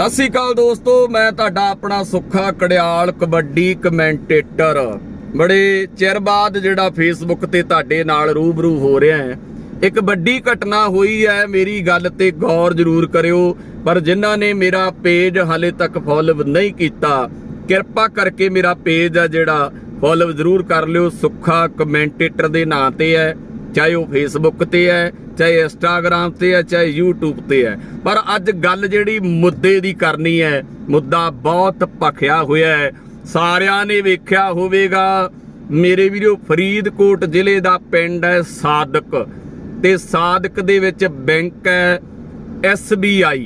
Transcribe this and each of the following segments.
ਸਤਿ ਸ੍ਰੀ ਅਕਾਲ ਦੋਸਤੋ, ਮੈਂ ਤੁਹਾਡਾ ਆਪਣਾ ਸੁੱਖਾ ਕੜਿਆਲ, ਕਬੱਡੀ ਕਮੈਂਟੇਟਰ ਬੜੇ ਚਿਰ ਬਾਅਦ ਜਿਹੜਾ ਫੇਸਬੁੱਕ ਤੇ ਤੁਹਾਡੇ ਨਾਲ ਰੂਬਰੂ ਹੋ ਰਿਹਾ ਹੈ। ਇੱਕ ਵੱਡੀ ਘਟਨਾ ਹੋਈ ਹੈ, ਮੇਰੀ ਗੱਲ ਤੇ ਗੌਰ ਜ਼ਰੂਰ ਕਰਿਓ, ਪਰ ਜਿਨ੍ਹਾਂ ਨੇ ਮੇਰਾ ਪੇਜ ਹਾਲੇ ਤੱਕ ਫੋਲੋ ਨਹੀਂ ਕੀਤਾ, ਕਿਰਪਾ ਕਰਕੇ ਮੇਰਾ ਪੇਜ ਆ ਜਿਹੜਾ ਫੋਲੋ ਜ਼ਰੂਰ ਕਰ ਲਿਓ। ਸੁੱਖਾ ਕਮੈਂਟੇਟਰ ਦੇ ਨਾਂ ਤੇ ਹੈ, ਚਾਹੇ ਉਹ ਫੇਸਬੁੱਕ ਤੇ ਹੈ ਚਾਹੇ ਇੰਸਟਾਗ੍ਰam ਤੇ ਹੈ, ਚਾਹੇ YouTube ਤੇ ਹੈ। ਪਰ ਅੱਜ ਗੱਲ ਜਿਹੜੀ ਮੁੱਦੇ ਦੀ ਕਰਨੀ ਹੈ, ਮੁੱਦਾ ਬਹੁਤ ਭਖਿਆ ਹੋਇਆ ਹੈ। ਸਾਰਿਆਂ ਨੇ ਵੇਖਿਆ ਹੋਵੇਗਾ। ਮੇਰੇ ਵੀਰੋ, ਫਰੀਦਕੋਟ ਜ਼ਿਲ੍ਹੇ ਦਾ ਪਿੰਡ ਹੈ ਸਾਦਕ। ਤੇ ਸਾਦਕ ਦੇ ਵਿੱਚ ਬੈਂਕ ਹੈ SBI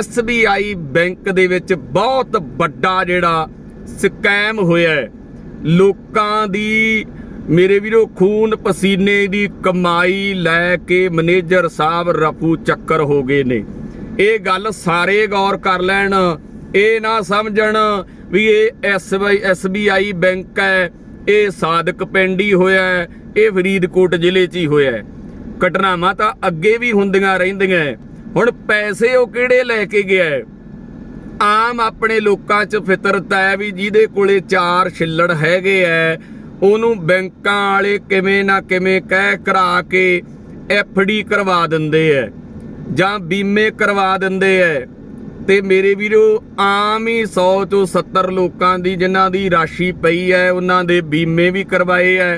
SBI ਬੈਂਕ ਦੇ ਵਿੱਚ ਬਹੁਤ ਵੱਡਾ ਜਿਹੜਾ ਸਕੈਮ ਹੋਇਆ ਹੈ। ਲੋਕਾਂ ਦੀ ਮੇਰੇ ਵੀਰੋ, ਖੂਨ ਪਸੀਨੇ ਦੀ ਕਮਾਈ ਲੈ ਕੇ ਮੈਨੇਜਰ ਸਾਹਿਬ ਰਫੂ ਚੱਕਰ ਹੋ ਗਏ ਨੇ। ਇਹ ਗੱਲ ਸਾਰੇ ਗੌਰ ਕਰ ਲੈਣ। ਇਹ ਨਾ ਸਮਝਣ ਵੀ ਇਹ ਐਸਬੀਆਈ ਐਸਬੀਆਈ ਬੈਂਕ ਹੈ, ਇਹ ਸਾਦਕ ਪਿੰਡ ਹੀ ਹੋਇਆ ਹੈ, ਇਹ ਫਰੀਦਕੋਟ ਜ਼ਿਲ੍ਹੇ 'ਚ ਹੀ ਹੋਇਆ ਹੈ। ਘਟਨਾਵਾਂ ਤਾਂ ਅੱਗੇ ਵੀ ਹੁੰਦੀਆਂ ਰਹਿੰਦੀਆਂ ਹੁਣ ਪੈਸੇ ਉਹ ਕਿਹੜੇ ਲੈ ਕੇ ਗਿਆ ਹੈ? ਆਮ ਆਪਣੇ ਲੋਕਾਂ 'ਚ ਫਿਤਰਤ ਹੈ ਵੀ ਜਿਹਦੇ ਕੋਲੇ ਚਾਰ ਛਿੱਲੜ ਹੈਗੇ ਐ ਉਹਨੂੰ ਬੈਂਕਾਂ ਵਾਲੇ ਕਿਵੇਂ ਨਾ ਕਿਵੇਂ ਕਹਿ ਕਰਾ ਕੇ ਐਫਡੀ ਕਰਵਾ ਦਿੰਦੇ ਐ, ਜਾਂ ਬੀਮੇ ਕਰਵਾ ਦਿੰਦੇ ਐ ਤੇ ਮੇਰੇ ਵੀਰੋ, ਆਮ ਹੀ 100 ਤੋਂ 70 ਲੋਕਾਂ ਦੀ ਜਿਨ੍ਹਾਂ ਦੀ ਰਾਸ਼ੀ ਪਈ ਐ, ਉਹਨਾਂ ਦੇ ਬੀਮੇ ਵੀ ਕਰਵਾਏ ਐ,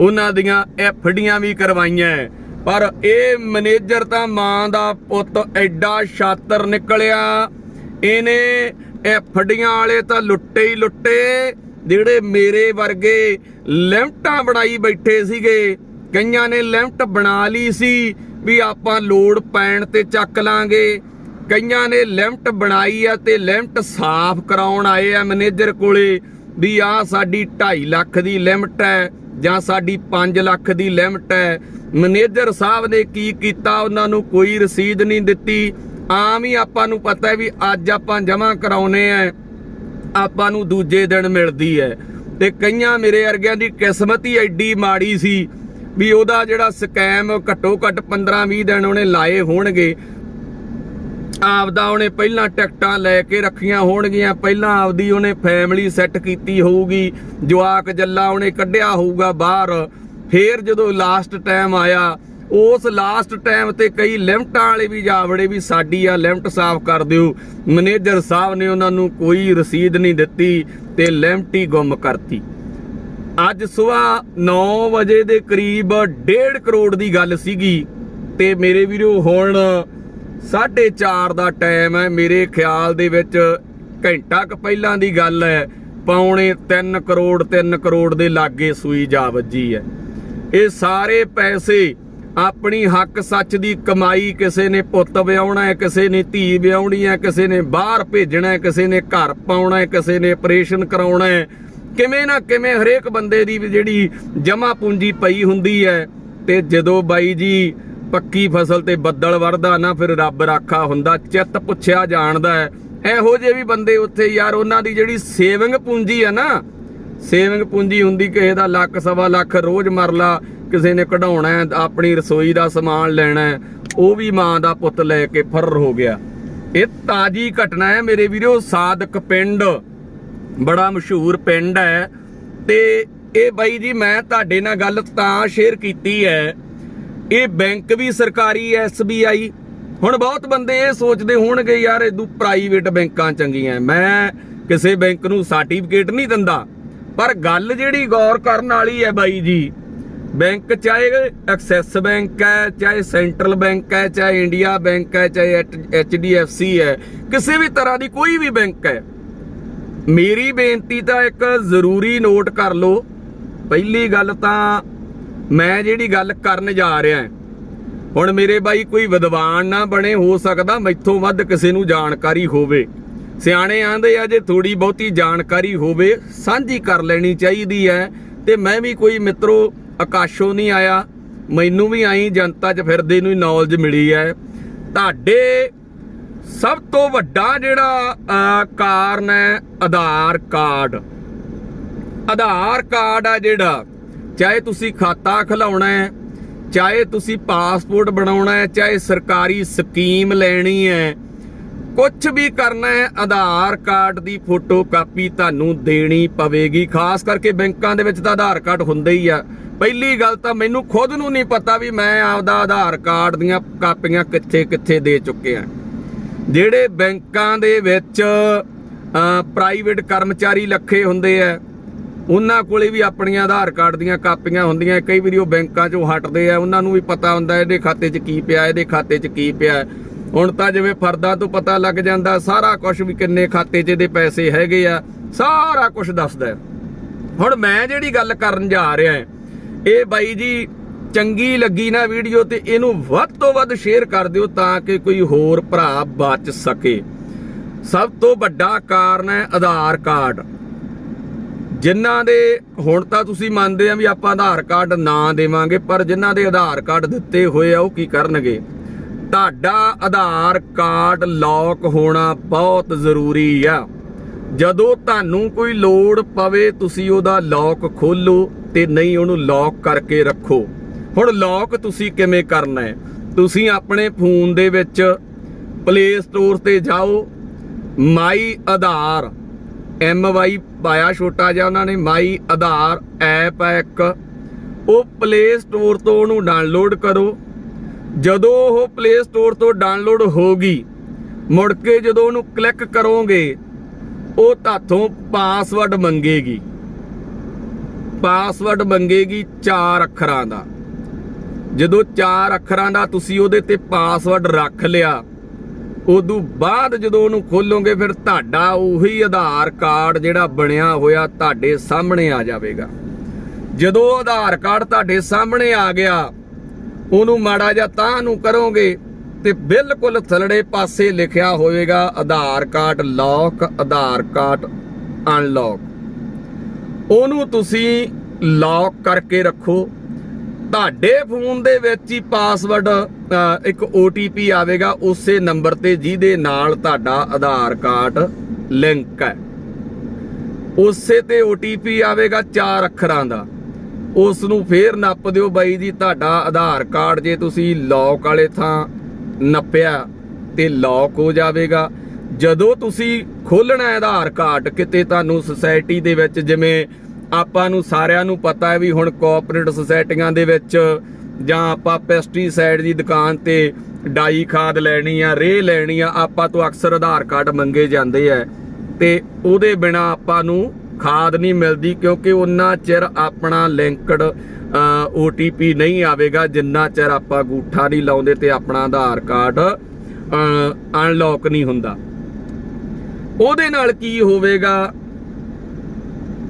ਉਹਨਾਂ ਦੀਆਂ ਐਫਡੀਆਂ ਵੀ ਕਰਵਾਈਆਂ ਐ। ਪਰ ਇਹ ਮੈਨੇਜਰ ਤਾਂ ਮਾਂ ਦਾ ਪੁੱਤ ਐਡਾ ਛਾਤਰ ਨਿਕਲਿਆ, ਇਹਨੇ ਇਹ ਫੱਡੀਆਂ ਵਾਲੇ ਤਾਂ ਲੁੱਟੇ ਹੀ ਲੁੱਟੇ ਜਿਹੜੇ ਮੇਰੇ ਵਰਗੇ ਲਿਮਟਾਂ ਬਣਾਈ ਬੈਠੇ ਸੀਗੇ, ਕਈਆਂ ਨੇ ਲਿਮਟ ਬਣਾ ਲਈ ਸੀ ਵੀ ਆਪਾਂ ਲੋਡ ਪੈਣ ਤੇ ਚੱਕ ਲਾਂਗੇ। ਕਈਆਂ ਨੇ ਲਿਮਟ ਬਣਾਈ ਆ ਤੇ ਲਿਮਟ ਸਾਫ਼ ਕਰਾਉਣ ਆਏ ਆ ਮੈਨੇਜਰ ਕੋਲੇ ਵੀ ਆ ਸਾਡੀ 2.5 ਲੱਖ ਦੀ ਲਿਮਟ ਹੈ ਜਾਂ ਸਾਡੀ 5 ਲੱਖ ਦੀ ਲਿਮਟ ਹੈ। ਮੈਨੇਜਰ ਸਾਹਿਬ ਨੇ ਕੀ ਕੀਤਾ? ਉਹਨਾਂ ਨੂੰ ਕੋਈ ਰਸੀਦ ਨਹੀਂ ਦਿੱਤੀ। ਆਮ ਹੀ ਆਪਾਂ ਨੂੰ ਪਤਾ ਹੈ ਵੀ ਅੱਜ ਆਪਾਂ ਜਮ੍ਹਾਂ ਕਰਾਉਨੇ ਆ। ਆਪਾਂ ਨੂੰ ਦੂਜੇ ਦਿਨ ਮਿਲਦੀ ਹੈ। ਤੇ ਕਈਆਂ ਮੇਰੇ ਵਰਗਿਆਂ ਦੀ ਕਿਸਮਤ ਹੀ ਐਡੀ ਮਾੜੀ ਸੀ ਵੀ ਉਹਦਾ ਜਿਹੜਾ ਸਕੈਮ ਘੱਟੋ ਘੱਟ 15-20 ਦਿਨ ਉਹਨੇ ਲਾਏ ਹੋਣਗੇ। ਆਪਦਾ ਉਹਨੇ ਪਹਿਲਾਂ ਟਿਕਟਾਂ ਲੈ ਕੇ ਰੱਖੀਆਂ ਹੋਣਗੀਆਂ, ਪਹਿਲਾਂ ਆਪਦੀ ਉਹਨੇ ਫੈਮਿਲੀ ਸੈੱਟ ਕੀਤੀ ਹੋਊਗੀ, ਜਵਾਕ ਜੱਲਾ ਉਹਨੇ ਕੱਢਿਆ ਹੋਊਗਾ ਬਾਹਰ। ਫੇਰ ਜਦੋਂ ਲਾਸਟ ਟਾਈਮ ਆਇਆ ਉਸ ਲਾਸਟ ਟਾਈਮ ਤੇ ਕਈ ਲਿਮਟਾਂ ਵਾਲੇ ਵੀ ਜਾ ਵੜੇ ਵੀ ਸਾਡੀ ਆ, ਲਿਮਟ ਸਾਫ਼ ਕਰ ਦਿਓ। ਮੈਨੇਜਰ ਸਾਹਿਬ ਨੇ ਉਹਨਾਂ ਨੂੰ ਕੋਈ ਰਸੀਦ ਨਹੀਂ ਦਿੱਤੀ ਤੇ ਲਿਮਟ ਹੀ ਗੁੰਮ ਕਰਤੀ। ਅੱਜ ਸਵੇਰ 9 ਵਜੇ ਦੇ ਕਰੀਬ 1.5 ਕਰੋੜ ਦੀ ਗੱਲ ਸੀਗੀ ਤੇ ਮੇਰੇ ਵੀਰੋ ਹੁਣ 4:30 ਦਾ ਟਾਈਮ ਹੈ। ਮੇਰੇ ਖਿਆਲ ਦੇ ਵਿੱਚ ਘੰਟਾ ਕੁ ਪਹਿਲਾਂ ਦੀ ਗੱਲ ਹੈ। ਪੌਣੇ 3 ਕਰੋੜ 3 ਕਰੋੜ ਦੇ ਲਾਗੇ ਸੂਈ ਜਾ ਵੱਜੀ ਹੈ। ਇਹ ਸਾਰੇ ਪੈਸੇ ਆਪਣੀ ਹੱਕ ਸੱਚ ਦੀ ਕਮਾਈ ਕਿਸੇ ਨੇ ਪੁੱਤ ਵਿਆਹਣਾ ਹੈ, ਕਿਸੇ ਨੇ ਧੀ ਵਿਆਹਣੀ ਹੈ, ਕਿਸੇ ਨੇ ਬਾਹਰ ਭੇਜਣਾ ਹੈ, ਕਿਸੇ ਨੇ ਘਰ ਪਾਉਣਾ ਹੈ, ਕਿਸੇ ਨੇ ਆਪਰੇਸ਼ਨ ਕਰਾਉਣਾ ਹੈ। ਕਿਵੇਂ ਨਾ ਕਿਵੇਂ ਹਰੇਕ ਬੰਦੇ ਦੀ ਜਿਹੜੀ ਜਮਾ ਪੂੰਜੀ ਪਈ ਹੁੰਦੀ ਹੈ ਤੇ ਜਦੋਂ ਬਾਈ ਜੀ ਪੱਕੀ ਫਸਲ ਤੇ ਬੱਦਲ ਵਰਦਾ ਨਾ, ਫਿਰ ਰੱਬ ਰਾਖਾ ਹੁੰਦਾ, ਚਿੱਤ ਪੁੱਛਿਆ ਜਾਣਦਾ ਹੈ। ਇਹੋ ਜਿਹੇ ਵੀ ਬੰਦੇ ਉੱਥੇ ਯਾਰ, ਉਹਨਾਂ ਦੀ ਜਿਹੜੀ ਸੇਵਿੰਗ ਪੂੰਜੀ ਹੈ ਨਾ, ਸੇਵਿੰਗ ਪੂੰਜੀ ਹੁੰਦੀ ਕਿਸੇ ਦਾ ਲੱਖ, ਸਵਾ ਲੱਖ ਰੋਜ਼ ਮਰਲਾ ਕਿਸੇ ਨੇ ਕਢਾਉਣਾ ਆਪਣੀ ਰਸੋਈ ਦਾ ਸਮਾਨ ਲੈਣਾ ਉਹ ਵੀ ਮਾਂ ਦਾ ਪੁੱਤ ਲੈ ਕੇ ਫਰਰ ਹੋ ਗਿਆ। ਇਹ ਤਾਜੀ ਘਟਨਾ ਹੈ ਮੇਰੇ ਵੀਰੋ, ਸਾਦਕ ਪਿੰਡ। ਬੜਾ ਮਸ਼ਹੂਰ ਪਿੰਡ ਹੈ। ਤੇ ਇਹ ਬਾਈ ਜੀ, ਮੈਂ ਤੁਹਾਡੇ ਨਾਲ ਗੱਲ ਤਾਂ ਸ਼ੇਅਰ ਕੀਤੀ ਹੈ। ਇਹ ਬੈਂਕ ਵੀ ਸਰਕਾਰੀ ਐਸਬੀਆਈ ਹੁਣ ਬਹੁਤ ਬੰਦੇ ਇਹ ਸੋਚਦੇ ਹੋਣਗੇ, ਯਾਰ ਇਹ ਇਦੂ ਪ੍ਰਾਈਵੇਟ ਬੈਂਕਾਂ ਚੰਗੀਆਂ ਮੈਂ ਕਿਸੇ ਬੈਂਕ ਨੂੰ ਸਰਟੀਫਿਕੇਟ ਨਹੀਂ ਦਿੰਦਾ। ਪਰ ਗੱਲ ਜਿਹੜੀ ਗੌਰ ਕਰਨ ਵਾਲੀ ਹੈ ਬਾਈ ਜੀ ਬੈਂਕ ਚਾਹੇ ਐਕਸੈਸ ਬੈਂਕ ਹੈ, ਚਾਹੇ ਸੈਂਟਰਲ ਬੈਂਕ ਹੈ, ਚਾਹੇ ਇੰਡੀਆ ਬੈਂਕ ਹੈ, ਚਾਹੇ ਐਚਡੀਐਫਸੀ ਹੈ, ਕਿਸੇ ਵੀ ਤਰ੍ਹਾਂ ਦੀ ਕੋਈ ਵੀ ਬੈਂਕ ਹੈ। ਮੇਰੀ ਬੇਨਤੀ ਤਾਂ ਇੱਕ ਜ਼ਰੂਰੀ ਨੋਟ ਕਰ ਲਓ। ਪਹਿਲੀ ਗੱਲ ਤਾਂ ਮੈਂ ਜਿਹੜੀ ਗੱਲ ਕਰਨ ਜਾ ਰਿਹਾ ਹੁਣ ਮੇਰੇ ਬਾਈ ਕੋਈ ਵਿਦਵਾਨ ਨਾ ਬਣੇ, ਹੋ ਸਕਦਾ ਮੈਥੋਂ ਵੱਧ ਕਿਸੇ ਨੂੰ ਜਾਣਕਾਰੀ ਹੋਵੇ। ਸਿਆਣੇ ਆਂਦੇ ਆ, ਜੇ ਥੋੜੀ ਬਹੁਤੀ ਜਾਣਕਾਰੀ ਹੋਵੇ, ਸਾਂਝੀ ਕਰ ਲੈਣੀ ਚਾਹੀਦੀ ਹੈ। ਤੇ ਮੈਂ ਵੀ ਕੋਈ ਮਿੱਤਰੋ ਆਕਾਸ਼ੋਂ ਨਹੀਂ ਆਇਆ, ਮੈਨੂੰ ਵੀ ਆਈ, ਜਨਤਾ 'ਚ ਫਿਰਦੇ ਨੂੰ ਹੀ ਨੌਲੇਜ ਮਿਲੀ ਹੈ ਤੁਹਾਡੇ ਸਭ ਤੋਂ ਵੱਡਾ ਜਿਹੜਾ ਕਾਰਨ ਹੈ ਆਧਾਰ ਕਾਰਡ। ਆਧਾਰ ਕਾਰਡ ਆ ਜਿਹੜਾ, ਚਾਹੇ ਤੁਸੀਂ ਖਾਤਾ ਖਲਾਉਣਾ ਹੈ ਚਾਹੇ ਤੁਸੀਂ ਪਾਸਪੋਰਟ ਬਣਾਉਣਾ ਹੈ ਚਾਹੇ ਸਰਕਾਰੀ ਸਕੀਮ ਲੈਣੀ ਹੈ ਕੁਝ ਵੀ ਕਰਨਾ ਹੈ, ਆਧਾਰ ਕਾਰਡ ਦੀ ਫੋਟੋ ਕਾਪੀ ਤੁਹਾਨੂੰ ਦੇਣੀ ਪਵੇਗੀ। ਖਾਸ ਕਰਕੇ ਬੈਂਕਾਂ ਦੇ ਵਿੱਚ ਤਾਂ ਆਧਾਰ ਕਾਰਡ ਹੁੰਦੇ ਹੀ ਆ। ਪਹਿਲੀ ਗੱਲ ਤਾਂ ਮੈਨੂੰ ਖੁਦ ਨੂੰ ਨਹੀਂ ਪਤਾ ਵੀ ਮੈਂ ਆਪਦਾ ਆਧਾਰ ਕਾਰਡ ਦੀਆਂ ਕਾਪੀਆਂ ਕਿੱਥੇ ਕਿੱਥੇ ਦੇ ਚੁੱਕਿਆ ਜਿਹੜੇ ਬੈਂਕਾਂ ਦੇ ਵਿੱਚ ਪ੍ਰਾਈਵੇਟ ਕਰਮਚਾਰੀ ਲੱਖੇ ਹੁੰਦੇ ਆ, ਉਹਨਾਂ ਕੋਲੇ ਵੀ ਆਪਣੀਆਂ ਆਧਾਰ ਕਾਰਡ ਦੀਆਂ ਕਾਪੀਆਂ ਹੁੰਦੀਆਂ। ਕਈ ਵਾਰੀ ਉਹ ਬੈਂਕਾਂ 'ਚੋਂ ਹਟਦੇ ਆ, ਉਹਨਾਂ ਨੂੰ ਵੀ ਪਤਾ ਹੁੰਦਾ, ਇਹਦੇ ਖਾਤੇ 'ਚ ਕੀ ਪਿਆ, ਇਹਦੇ ਖਾਤੇ 'ਚ ਕੀ ਪਿਆ। ਹੁਣ ਤਾਂ ਜਿਵੇਂ ਫਰਦਾਂ ਤੋਂ ਪਤਾ ਲੱਗ ਜਾਂਦਾ, ਸਾਰਾ ਕੁਝ ਵੀ ਕਿੰਨੇ ਖਾਤੇ 'ਚ ਇਹਦੇ ਪੈਸੇ ਹੈਗੇ ਆ, ਸਾਰਾ ਕੁਝ ਦੱਸਦਾ ਹੁਣ ਮੈਂ ਜਿਹੜੀ ਗੱਲ ਕਰਨ ਜਾ ਰਿਹਾ ਇਹ ਬਾਈ ਜੀ ਚੰਗੀ ਲੱਗੀ ਨਾ ਵੀਡੀਓ ਤੇ ਇਹਨੂੰ ਵੱਧ ਤੋਂ ਵੱਧ ਸ਼ੇਅਰ ਕਰ ਦਿਓ ਤਾਂ ਕਿ ਕੋਈ ਹੋਰ ਭਰਾ ਬਚ ਸਕੇ। ਸਭ ਤੋਂ ਵੱਡਾ ਕਾਰਨ ਹੈ ਆਧਾਰ ਕਾਰਡ। ਜਿਨ੍ਹਾਂ ਦੇ, ਹੁਣ ਤਾਂ ਤੁਸੀਂ ਮੰਨਦੇ ਆ ਵੀ ਆਪਾਂ ਆਧਾਰ ਕਾਰਡ ਨਾ ਦੇਵਾਂਗੇ, ਪਰ ਜਿਨ੍ਹਾਂ ਦੇ ਆਧਾਰ ਕਾਰਡ ਦਿੱਤੇ ਹੋਏ ਆ, ਉਹ ਕੀ ਕਰਨਗੇ? ਤੁਹਾਡਾ ਆਧਾਰ ਕਾਰਡ ਲੌਕ ਹੋਣਾ ਬਹੁਤ ਜ਼ਰੂਰੀ ਆ। ਜਦੋਂ ਤੁਹਾਨੂੰ ਕੋਈ ਲੋੜ ਪਵੇ, ਤੁਸੀਂ ਉਹਦਾ ਲੌਕ ਖੋਲੋ ਤੇ ਨਹੀਂ ਉਹਨੂੰ ਲੌਕ ਕਰਕੇ ਰੱਖੋ। ਹੁਣ ਲੌਕ ਤੁਸੀਂ ਕਿਵੇਂ ਕਰਨਾ ਹੈ? ਤੁਸੀਂ ਆਪਣੇ ਫੋਨ ਦੇ ਵਿੱਚ ਪਲੇ ਸਟੋਰ ਤੇ ਜਾਓ। ਮਾਈ ਆਧਾਰ ਐਮ ਵਾਈ ਪਾਇਆ ਛੋਟਾ ਜਿਹਾ ਉਹਨਾਂ ਨੇ ਮਾਈ ਆਧਾਰ ਐਪ ਹੈ ਇੱਕ। ਉਹ ਪਲੇ ਸਟੋਰ ਤੋਂ ਉਹਨੂੰ ਡਾਊਨਲੋਡ ਕਰੋ। ਜਦੋਂ ਉਹ ਪਲੇ ਸਟੋਰ ਤੋਂ ਡਾਊਨਲੋਡ ਹੋਗੀ ਮੁੜ ਕੇ ਜਦੋਂ ਉਹਨੂੰ ਕਲਿੱਕ ਕਰੋਗੇ, ਉਹ ਤੁਹਾਥੋਂ ਪਾਸਵਰਡ ਮੰਗੇਗੀ। ਪਾਸਵਰਡ ਮੰਗੇਗੀ 4 ਅੱਖਰਾਂ ਦਾ। ਜਦੋਂ 4 ਅੱਖਰਾਂ ਦਾ ਤੁਸੀਂ ਉਹਦੇ ਤੇ ਪਾਸਵਰਡ ਰੱਖ ਲਿਆ, ਉਦੋਂ ਬਾਅਦ ਜਦੋਂ ਉਹਨੂੰ ਖੋਲੋਗੇ, ਫਿਰ ਤੁਹਾਡਾ ਉਹੀ ਆਧਾਰ ਕਾਰਡ ਜਿਹੜਾ ਬਣਿਆ ਹੋਇਆ ਤੁਹਾਡੇ ਸਾਹਮਣੇ ਆ ਜਾਵੇਗਾ। ਜਦੋਂ ਆਧਾਰ ਕਾਰਡ ਤੁਹਾਡੇ ਸਾਹਮਣੇ ਆ ਗਿਆ ਉਹਨੂੰ ਮਾੜਾ ਜਿਹਾ ਤਾਂ ਨੂੰ ਕਰੋਗੇ ਤੇ ਬਿਲਕੁਲ ਥਲੜੇ ਪਾਸੇ ਲਿਖਿਆ ਹੋਵੇਗਾ Aadhaar card lock Aadhaar card unlock ਉਹਨੂੰ ਤੁਸੀਂ ਲੌਕ ਕਰਕੇ ਰੱਖੋ। ਤੁਹਾਡੇ ਫੋਨ ਦੇ ਵਿੱਚ ਹੀ ਪਾਸਵਰਡ ਅ, ਇੱਕ OTP ਆਵੇਗਾ। ਉਸੇ ਨੰਬਰ ਤੇ ਜਿਹਦੇ ਨਾਲ ਤੁਹਾਡਾ ਆਧਾਰ ਕਾਰਡ ਲਿੰਕ ਹੈ। ਉਸੇ ਤੇ OTP ਆਵੇਗਾ 4 ਅੱਖਰਾਂ ਦਾ। ਉਸ ਨੂੰ ਫੇਰ ਨੱਪ ਦਿਓ ਬਾਈ ਜੀ, ਤੁਹਾਡਾ ਆਧਾਰ ਕਾਰਡ ਜੇ ਤੁਸੀਂ ਲੌਕ ਵਾਲੇ ਥਾਂ ਨੱਪਿਆ ਤੇ ਲੌਕ ਹੋ ਜਾਵੇਗਾ। ਜਦੋਂ ਤੁਸੀਂ ਖੋਲਣਾ ਆਧਾਰ ਕਾਰਡ, ਕਿਤੇ ਤੁਹਾਨੂੰ ਸੁਸਾਇਟੀ ਦੇ ਵਿੱਚ ਜਿਵੇਂ ਆਪਾਂ ਨੂੰ ਸਾਰਿਆਂ ਨੂੰ ਪਤਾ ਹੈ ਵੀ ਹੁਣ ਕੋਆਪਰੇਟ ਸੁਸਾਇਟੀਆਂ ਦੇ ਵਿੱਚ ਜਾਂ ਆਪਾਂ ਪੈਸਟੀਸਾਈਡ ਦੀ ਦੁਕਾਨ ਤੇ ਡਾਈ ਖਾਦ ਲੈਣੀ ਆ, ਰੇਹ ਲੈਣੀ ਆ, ਆਪਾਂ ਤੋਂ ਅਕਸਰ ਆਧਾਰ ਕਾਰਡ ਮੰਗੇ ਜਾਂਦੇ ਆ ਤੇ ਉਹਦੇ ਬਿਨਾ ਆਪਾਂ ਨੂੰ ਖਾਦ ਨਹੀਂ ਮਿਲਦੀ ਕਿਉਂਕਿ ਉਹਨਾਂ ਚਿਰ ਆਪਣਾ ਲਿੰਕਡ OTP ਨਹੀਂ ਆਵੇਗਾ ਜਿੰਨਾ ਚਿਰ ਆਪਾਂ ਗੂਠਾ ਨਹੀਂ ਲਾਉਂਦੇ ਤੇ ਆਪਣਾ ਆਧਾਰ ਕਾਰਡ ਅਨਲੌਕ ਨਹੀਂ ਹੁੰਦਾ। ਉਹਦੇ ਨਾਲ ਕੀ ਹੋਵੇਗਾ?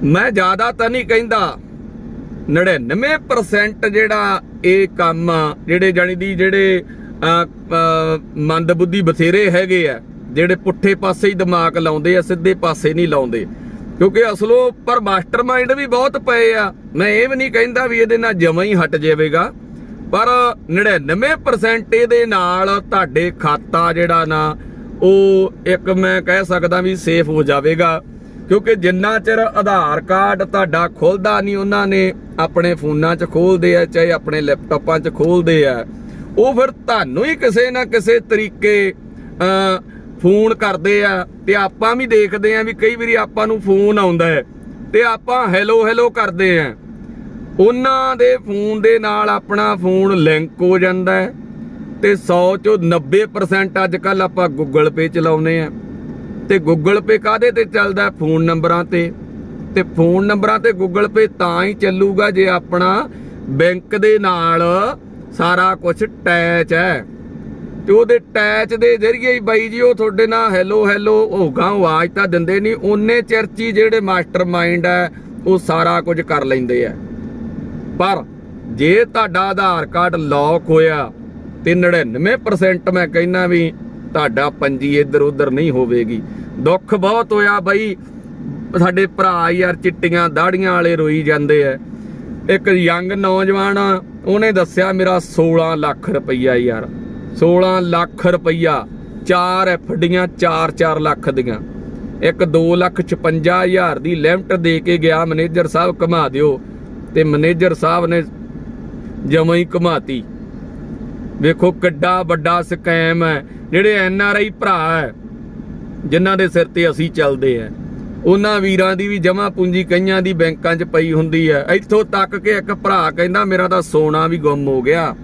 ਮੈਂ ਜ਼ਿਆਦਾ ਤਾਂ ਨਹੀਂ ਕਹਿੰਦਾ। 99% ਜਿਹੜਾ ਇਹ ਕੰਮ ਜਿਹੜੇ ਜਾਣੀ ਦੀ ਜਿਹੜੇ ਅ, ਅ, ਮੰਦਬੁੱਧੀ ਬਥੇਰੇ ਹੈਗੇ ਆ ਜਿਹੜੇ ਪੁੱਠੇ ਪਾਸੇ ਹੀ ਦਿਮਾਗ ਲਾਉਂਦੇ ਆ ਸਿੱਧੇ ਪਾਸੇ ਨਹੀਂ ਲਾਉਂਦੇ। ਕਿਉਂਕਿ ਅਸਲੋਂ ਪਰ ਮਾਸਟਰਮਾਈਂਡ ਵੀ ਬਹੁਤ ਪਏ ਆ। ਮੈਂ ਇਹ ਵੀ ਨਹੀਂ ਕਹਿੰਦਾ ਵੀ ਇਹਦੇ ਨਾਲ ਜਮਾ ਹੀ ਹਟ ਜਾਵੇਗਾ। ਪਰ 99% ਇਹਦੇ ਨਾਲ ਤੁਹਾਡੇ ਖਾਤਾ ਜਿਹੜਾ ਨਾ, ਉਹ ਇੱਕ ਮੈਂ ਕਹਿ ਸਕਦਾ ਵੀ ਸੇਫ ਹੋ ਜਾਵੇਗਾ। ਕਿਉਂਕਿ ਜਿੰਨਾ ਚਿਰ ਆਧਾਰ ਕਾਰਡ ਤੁਹਾਡਾ ਖੁੱਲਦਾ ਨਹੀਂ, ਉਹਨਾਂ ਨੇ ਆਪਣੇ ਫੋਨਾਂ 'ਚ ਖੋਲਦੇ ਆ, ਚਾਹੇ ਆਪਣੇ ਲੈਪਟਾਪਾਂ 'ਚ ਖੋਲਦੇ ਆ। ਉਹ ਫਿਰ ਤੁਹਾਨੂੰ ਹੀ ਕਿਸੇ ਨਾ ਕਿਸੇ ਤਰੀਕੇ ਅ ਫੋਨ ਕਰਦੇ ਆ ਤੇ ਆਪਾਂ ਵੀ ਦੇਖਦੇ ਆ ਵੀ ਕਈ ਵਾਰੀ ਆਪਾਂ ਨੂੰ ਫੋਨ ਆਉਂਦਾ ਹੈ ਤੇ ਆਪਾਂ ਹੈਲੋ ਹੈਲੋ ਕਰਦੇ ਆ। ਉਹਨਾਂ ਦੇ ਫੋਨ ਦੇ ਨਾਲ ਆਪਣਾ ਫੋਨ ਲਿੰਕ ਹੋ ਜਾਂਦਾ ਹੈ ਤੇ 100 ਚੋਂ 90% ਅੱਜ ਕੱਲ ਆਪਾਂ ਗੂਗਲ ਪੇ ਚਲਾਉਂਦੇ ਆ। ਤੇ ਗੂਗਲ ਪੇ ਕਾਦੇ ਤੇ ਚੱਲਦਾ ਫੋਨ ਨੰਬਰਾਂ ਤੇ। ਤੇ ਫੋਨ ਨੰਬਰਾਂ ਤੇ ਗੂਗਲ ਪੇ ਤਾਂ ਹੀ ਚੱਲੂਗਾ ਜੇ ਆਪਣਾ ਬੈਂਕ ਦੇ ਨਾਲ ਸਾਰਾ ਕੁਝ ਟੈਚ ਹੈ। ਤੇ ਉਹਦੇ ਟੈਚ ਦੇ ਜ਼ਰੀਏ ਹੀ ਬਾਈ ਜੀ, ਉਹ ਤੁਹਾਡੇ ਨਾਲ ਹੈਲੋ ਹੈਲੋ ਹੋਗਾ ਆਵਾਜ਼ ਤਾਂ ਦਿੰਦੇ ਨਹੀਂ। ਉਹਨੇ ਚਰਚੀ ਜਿਹੜੇ ਮਾਸਟਰਮਾਈਂਡ ਹੈ, ਉਹ ਸਾਰਾ ਕੁਝ ਕਰ ਲੈਂਦੇ ਆ। ਪਰ ਜੇ ਤੁਹਾਡਾ ਆਧਾਰ ਕਾਰਡ ਲੌਕ ਹੋਇਆ ਤੇ 99% ਮੈਂ ਕਹਿੰਦਾ ਵੀ ਤੁਹਾਡਾ ਪੰਜੀ ਇੱਧਰ ਉੱਧਰ ਨਹੀਂ ਹੋਵੇਗੀ। ਦੁੱਖ ਬਹੁਤ ਹੋਇਆ ਬਾਈ, ਸਾਡੇ ਭਰਾ ਯਾਰ ਚਿੱਟੀਆਂ ਦਾੜੀਆਂ ਵਾਲੇ ਰੋਈ ਜਾਂਦੇ ਐ ਇੱਕ ਯੰਗ ਨੌਜਵਾਨ, ਉਹਨੇ ਦੱਸਿਆ ਮੇਰਾ 16 ਲੱਖ ਰੁਪਈਆ ਯਾਰ। 16 ਲੱਖ ਰੁਪਈਆ, ਚਾਰ ਐਫਡੀਆਂ 4-4 ਲੱਖ ਦੀਆਂ। ਇੱਕ 2 ਲੱਖ 56 ਹਜ਼ਾਰ ਦੀ ਲਿਮਟ ਦੇ ਕੇ ਗਿਆ ਮੈਨੇਜਰ ਸਾਹਿਬ ਘੁਮਾ ਦਿਓ ਤੇ ਮੈਨੇਜਰ ਸਾਹਿਬ ਨੇ ਜਮਾਂ ਹੀ ਘੁਮਾਤੀ। ਵੇਖੋ ਕਿੱਡਾ ਵੱਡਾ ਸਕੈਮ ਹੈ, ਜਿਹੜੇ ਐਨ ਆਰ ਆਈ ਭਰਾ ਹੈ, ਜਿਨ੍ਹਾਂ ਦੇ ਸਿਰ ਤੇ ਅਸੀਂ ਚੱਲਦੇ ਆਂ ਉਹਨਾਂ ਵੀਰਾਂ ਦੀ ਵੀ ਜਮਾ ਪੂੰਜੀ ਕਈਆਂ ਦੀ ਬੈਂਕਾਂ 'ਚ ਪਈ ਹੁੰਦੀ ਹੈ। ਇੱਥੋਂ ਤੱਕ ਕਿ ਇੱਕ ਭਰਾ ਕਹਿੰਦਾ, ਮੇਰਾ ਤਾਂ ਸੋਨਾ ਵੀ ਗੁੰਮ ਹੋ ਗਿਆ।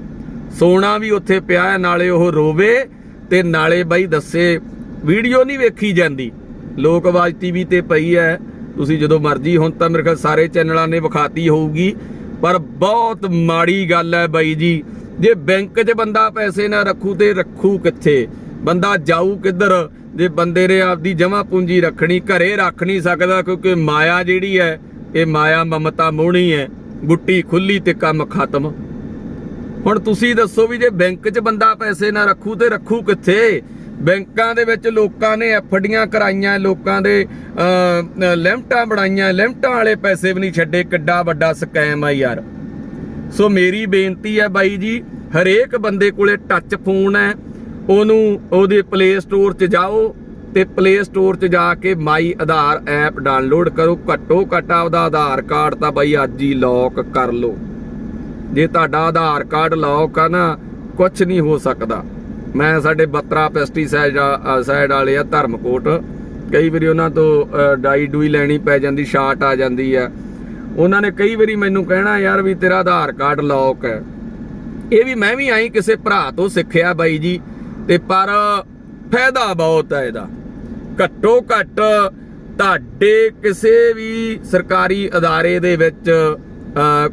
ਸੋਨਾ ਵੀ ਉੱਥੇ ਪਿਆ ਹੈ, ਨਾਲੇ ਉਹ ਰੋਵੇ ਤੇ ਨਾਲੇ ਬਾਈ ਦੱਸੇ, ਵੀਡੀਓ ਨਹੀਂ ਵੇਖੀ ਜਾਂਦੀ। ਲੋਕ ਆਵਾਜ਼ ਟੀਵੀ ਤੇ ਪਈ ਹੈ। ਤੁਸੀਂ ਜਦੋਂ ਮਰਜ਼ੀ, ਹੁਣ ਤਾਂ ਮੇਰੇ ਖਿਆਲ ਸਾਰੇ ਚੈਨਲਾਂ ਨੇ ਵਿਖਾਤੀ ਹੋਊਗੀ, ਪਰ ਬਹੁਤ ਮਾੜੀ ਗੱਲ ਹੈ ਬਾਈ ਜੀ। ਜੇ ਬੈਂਕ 'ਚ ਬੰਦਾ ਪੈਸੇ ਨਾ ਰੱਖੂ ਤੇ ਰੱਖੂ ਕਿੱਥੇ? ਬੰਦਾ ਜਾਊ ਕਿੱਧਰ? ਜੇ ਬੰਦੇ ਨੇ ਆਪਦੀ ਜਮਾ ਪੂੰਜੀ ਰੱਖਣੀ, ਘਰੇ ਰੱਖ ਨਹੀਂ ਸਕਦਾ, ਕਿਉਂਕਿ ਮਾਇਆ ਜਿਹੜੀ ਹੈ, ਇਹ ਮਾਇਆ ਮਮਤਾ ਮੋਹਣੀ ਹੈ। ਗੁੱਟੀ ਖੁੱਲੀ ਤੇ ਕੰਮ ਖਤਮ। ਹੁਣ ਤੁਸੀਂ ਦੱਸੋ ਵੀ ਜੇ ਬੈਂਕ 'ਚ ਬੰਦਾ ਪੈਸੇ ਨਾ ਰੱਖੂ ਤੇ ਰੱਖੂ ਕਿੱਥੇ? ਬੈਂਕਾਂ ਦੇ ਵਿੱਚ ਲੋਕਾਂ ਨੇ ਐਫਡੀਆਂ ਕਰਾਈਆਂ ਲੋਕਾਂ ਦੇ ਅਹ, ਲਿਮਟਾਂ ਬਣਾਈਆਂ ਲਿਮਟਾਂ ਵਾਲੇ ਪੈਸੇ ਵੀ ਨਹੀਂ ਛੱਡੇ ਕਿੱਡਾ ਵੱਡਾ ਸਕੈਮ ਆ ਯਾਰ। ਸੋ ਮੇਰੀ ਬੇਨਤੀ ਹੈ ਬਾਈ ਜੀ ਹਰੇਕ ਬੰਦੇ ਕੋਲੇ ਟੱਚ ਫੋਨ ਹੈ ਉਹਨੂੰ ਉਹਦੇ ਪਲੇ ਸਟੋਰ 'ਚ ਜਾਓ ਤੇ ਪਲੇ ਸਟੋਰ 'ਚ ਜਾ ਕੇ ਮਾਈ ਆਧਾਰ ਐਪ ਡਾਊਨਲੋਡ ਕਰੋ। ਘੱਟੋ ਘੱਟ ਆਪਦਾ ਆਧਾਰ ਕਾਰਡ ਤਾਂ ਬਾਈ ਅੱਜ ਹੀ ਲੌਕ ਕਰ ਲਓ। ਜੇ ਤੁਹਾਡਾ ਆਧਾਰ ਕਾਰਡ ਲੌਕ ਆ ਨਾ ਕੁਝ ਨਹੀਂ ਹੋ ਸਕਦਾ। ਮੈਂ ਸਾਡੇ ਬੱਤਰਾ ਪੈਸਟੀਸਾਈਡ ਸਾਈਡ ਵਾਲੇ ਆ, ਧਰਮਕੋਟ। ਕਈ ਵਾਰੀ ਉਹਨਾਂ ਤੋਂ ਡਾਈ ਡੂਈ ਲੈਣੀ ਪੈ ਜਾਂਦੀ ਸ਼ਾਰਟ ਆ ਜਾਂਦੀ ਆ। ਉਹਨਾਂ ਨੇ ਕਈ ਵਾਰੀ ਮੈਨੂੰ ਕਹਿਣਾ, ਯਾਰ ਵੀ ਤੇਰਾ ਆਧਾਰ ਕਾਰਡ ਲੌਕ ਹੈ ਇਹ ਵੀ ਮੈਂ ਵੀ ਆਈ ਕਿਸੇ ਭਰਾ ਤੋਂ ਸਿੱਖਿਆ ਬਾਈ ਜੀ, ਤੇ ਪਰ ਫਾਇਦਾ ਬਹੁਤ ਹੈ ਇਹਦਾ। ਘੱਟੋ ਘੱਟ ਤੁਹਾਡੇ ਕਿਸੇ ਵੀ ਸਰਕਾਰੀ ਅਦਾਰੇ ਦੇ ਵਿੱਚ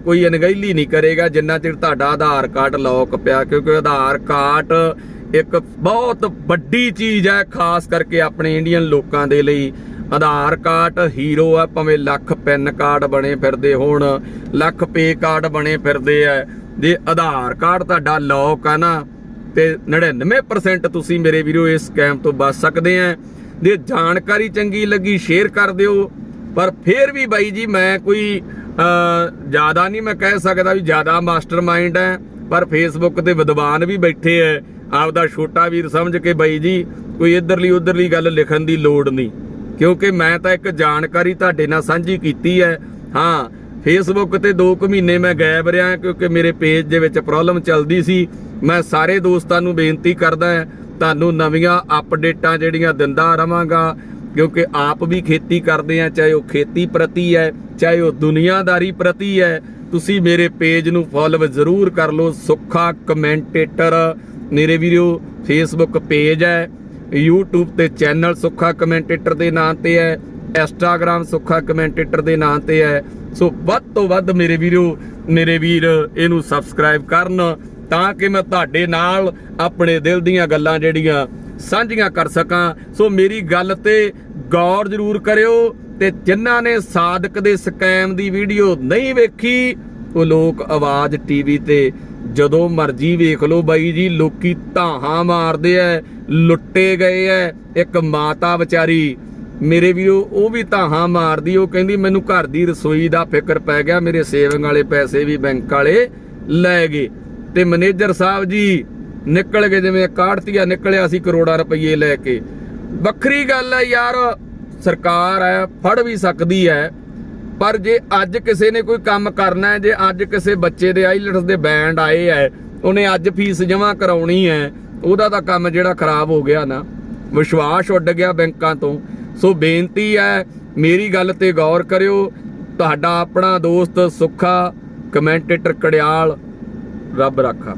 ਕੋਈ ਅਣਗਹਿਲੀ ਨਹੀਂ ਕਰੇਗਾ, ਜਿੰਨਾ ਚਿਰ ਤੁਹਾਡਾ ਆਧਾਰ ਕਾਰਡ ਲੌਕ ਪਿਆ, ਕਿਉਂਕਿ ਆਧਾਰ ਕਾਰਡ ਇੱਕ ਬਹੁਤ ਵੱਡੀ ਚੀਜ਼ ਹੈ, ਖਾਸ ਕਰਕੇ ਆਪਣੇ ਇੰਡੀਅਨ ਲੋਕਾਂ ਦੇ ਲਈ। ਆਧਾਰ ਕਾਰਡ ਹੀਰੋ ਆ, ਭਾਵੇਂ ਲੱਖ ਪੈਨ ਕਾਰਡ ਬਣੇ ਫਿਰਦੇ ਹੋਣ, ਲੱਖ ਪੇ ਕਾਰਡ ਬਣੇ ਫਿਰਦੇ ਆ। ਜੇ ਆਧਾਰ ਕਾਰਡ ਤੁਹਾਡਾ ਲੌਕ ਆ ਨਾ, ਤੇ 99% ਤੁਸੀਂ ਮੇਰੇ ਵੀਰੋ ਇਸ ਸਕੈਮ ਤੋਂ ਬਚ ਸਕਦੇ ਆ। ਜੇ ਜਾਣਕਾਰੀ ਚੰਗੀ ਲੱਗੀ ਸ਼ੇਅਰ ਕਰ ਦਿਓ। ਪਰ ਫੇਰ ਵੀ ਬਾਈ ਜੀ, ਮੈਂ ਕੋਈ ਜ਼ਿਆਦਾ ਨਹੀਂ ਮੈਂ ਕਹਿ ਸਕਦਾ ਵੀ ਜ਼ਿਆਦਾ ਮਾਸਟਰਮਾਈਂਡ ਹੈ, ਪਰ ਫੇਸਬੁੱਕ ਤੇ ਵਿਦਵਾਨ ਵੀ ਬੈਠੇ ਐ। ਆਪਦਾ ਛੋਟਾ ਵੀਰ ਸਮਝ ਕੇ ਬਾਈ ਜੀ, ਕੋਈ ਇਧਰਲੀ ਉਧਰਲੀ ਗੱਲ ਲਿਖਣ ਦੀ ਲੋੜ ਨਹੀਂ। ਕਿਉਂਕਿ ਮੈਂ ਤਾਂ ਇੱਕ ਜਾਣਕਾਰੀ ਤੁਹਾਡੇ ਨਾਲ ਸਾਂਝੀ ਕੀਤੀ ਹੈ ਹਾਂ ਫੇਸਬੁੱਕ ਤੇ 2 ਕੁ ਮਹੀਨੇ ਮੈਂ ਗਾਇਬ ਰਿਹਾ ਕਿਉਂਕਿ ਮੇਰੇ ਪੇਜ ਦੇ ਵਿੱਚ ਪ੍ਰੋਬਲਮ ਚੱਲਦੀ ਸੀ। ਮੈਂ ਸਾਰੇ ਦੋਸਤਾਂ ਨੂੰ ਬੇਨਤੀ ਕਰਦਾ ਹਾਂ ਤੁਹਾਨੂੰ ਨਵੀਆਂ ਅਪਡੇਟਾਂ ਜਿਹੜੀਆਂ ਦਿੰਦਾ ਰਵਾਂਗਾ ਕਿਉਂਕਿ ਆਪ ਵੀ ਖੇਤੀ ਕਰਦੇ ਆ, ਚਾਹੇ ਉਹ ਖੇਤੀ ਪ੍ਰਤੀ ਹੈ, ਚਾਹੇ ਉਹ ਦੁਨੀਆਦਾਰੀ ਪ੍ਰਤੀ ਹੈ, ਤੁਸੀਂ ਮੇਰੇ ਪੇਜ ਨੂੰ ਫੋਲੋ ਜ਼ਰੂਰ ਕਰ ਲਓ, ਸੁੱਖਾ ਕਮੈਂਟੇਟਰ ਮੇਰੇ ਵੀਰੋ ਫੇਸਬੁੱਕ ਪੇਜ ਹੈ, YouTube ਤੇ ਚੈਨਲ ਸੁੱਖਾ ਕਮੈਂਟੇਟਰ ਦੇ ਨਾਂ ਤੇ ਹੈ ਇੰਸਟਾਗ੍ਰam ਸੁੱਖਾ ਕਮੈਂਟੇਟਰ ਦੇ ਨਾਂ ਤੇ ਹੈ। ਸੋ ਵੱਧ ਤੋਂ ਵੱਧ ਮੇਰੇ ਵੀਰੋ, ਮੇਰੇ ਵੀਰ, ਇਹਨੂੰ ਸਬਸਕ੍ਰਾਈਬ ਕਰਨ ਤਾਂ ਕਿ ਮੈਂ ਤੁਹਾਡੇ ਨਾਲ ਆਪਣੇ ਦਿਲ ਦੀਆਂ ਗੱਲਾਂ ਜਿਹੜੀਆਂ ਸਾਂਝੀਆਂ ਕਰ ਸਕਾਂ। ਸੋ ਮੇਰੀ ਗੱਲ ਤੇ ਗੌਰ ਜ਼ਰੂਰ ਕਰਿਓ ਤੇ ਜਿਨ੍ਹਾਂ ਨੇ ਸਾਦਕ ਦੇ ਸਕੈਮ ਦੀ ਵੀਡੀਓ ਨਹੀਂ ਵੇਖੀ, ਉਹ ਲੋਕ ਆਵਾਜ਼ ਟੀਵੀ ਤੇ ਜਦੋਂ ਮਰਜ਼ੀ ਵੇਖ ਲਓ ਬਾਈ ਜੀ, ਲੋਕੀ ਧਾਹਾਂ ਮਾਰਦੇ ਐ, ਲੁੱਟੇ ਗਏ ਐ। ਇੱਕ ਮਾਤਾ ਵਿਚਾਰੀ ਮੇਰੇ ਵੀਰੋ, ਉਹ ਵੀ ਧਾਹਾਂ ਮਾਰਦੀ, ਉਹ ਕਹਿੰਦੀ ਮੈਨੂੰ ਘਰ ਦੀ ਰਸੋਈ ਦਾ ਫਿਕਰ ਪੈ ਗਿਆ, ਮੇਰੇ ਸੇਵਿੰਗ ਵਾਲੇ ਪੈਸੇ ਵੀ ਬੈਂਕ ਵਾਲੇ ਲੈ ਗਏ। ਤੇ ਮੈਨੇਜਰ ਸਾਹਿਬ ਜੀ ਨਿਕਲ ਗਏ, ਜਿਵੇਂ ਕਾੜਤੀਆ ਨਿਕਲਿਆ ਸੀ ਕਰੋੜਾਂ ਰੁਪਏ ਲੈ ਕੇ। ਵੱਖਰੀ ਗੱਲ ਹੈ ਯਾਰ, ਸਰਕਾਰ ਹੈ, ਫੜ ਵੀ ਸਕਦੀ ਹੈ, ਪਰ ਜੇ ਅੱਜ ਕਿਸੇ ਨੇ ਕੋਈ ਕੰਮ ਕਰਨਾ ਹੈ, ਜੇ ਅੱਜ ਕਿਸੇ ਬੱਚੇ ਦੇ ਆਈਲਟਸ ਦੇ ਬੈਂਡ ਆਏ ਹੈ, ਉਹਨੇ ਅੱਜ ਫੀਸ ਜਮ੍ਹਾਂ ਕਰਾਉਣੀ ਹੈ, ਉਹਦਾ ਤਾਂ ਕੰਮ ਜਿਹੜਾ ਖਰਾਬ ਹੋ ਗਿਆ ਨਾ। ਵਿਸ਼ਵਾਸ ਉੱਡ ਗਿਆ ਬੈਂਕਾਂ ਤੋਂ। ਸੋ ਬੇਨਤੀ ਹੈ, ਮੇਰੀ ਗੱਲ ਤੇ ਗੌਰ ਕਰਿਓ, ਤੁਹਾਡਾ ਆਪਣਾ ਦੋਸਤ ਸੁੱਖਾ, ਕਮੈਂਟੇਟਰ ਕੜਿਆਲ, ਰੱਬ ਰਾਖਾ।